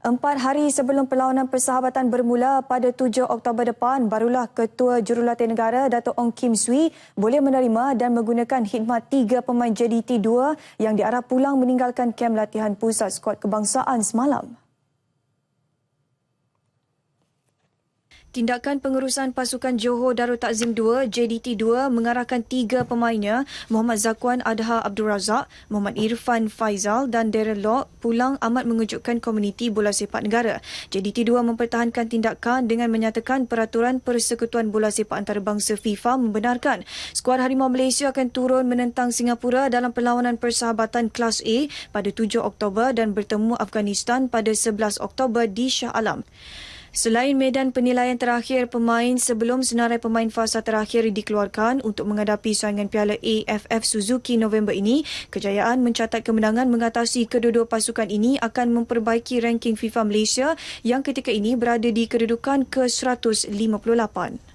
Empat hari sebelum perlawanan persahabatan bermula pada 7 Oktober depan, barulah Ketua Jurulatih Negara Datuk Ong Kim Swee boleh menerima dan menggunakan khidmat tiga pemain JDT 2 yang diarah pulang meninggalkan kem latihan pusat skuad kebangsaan semalam. Tindakan pengurusan pasukan Johor Darul Takzim 2 JDT 2 mengarahkan tiga pemainnya Muhammad Zakwan Adha Abdul Razak, Muhammad Irfan Faizal dan Darren Law pulang amat mengejutkan komuniti bola sepak negara. JDT 2 mempertahankan tindakan dengan menyatakan peraturan Persekutuan Bola Sepak Antarabangsa FIFA membenarkan skuad Harimau Malaysia akan turun menentang Singapura dalam perlawanan persahabatan Kelas A pada 7 Oktober dan bertemu Afghanistan pada 11 Oktober di Shah Alam. Selain medan penilaian terakhir pemain sebelum senarai pemain fasa terakhir dikeluarkan untuk menghadapi saingan Piala AFF Suzuki November ini, kejayaan mencatat kemenangan mengatasi kedua-dua pasukan ini akan memperbaiki ranking FIFA Malaysia yang ketika ini berada di kedudukan ke-158.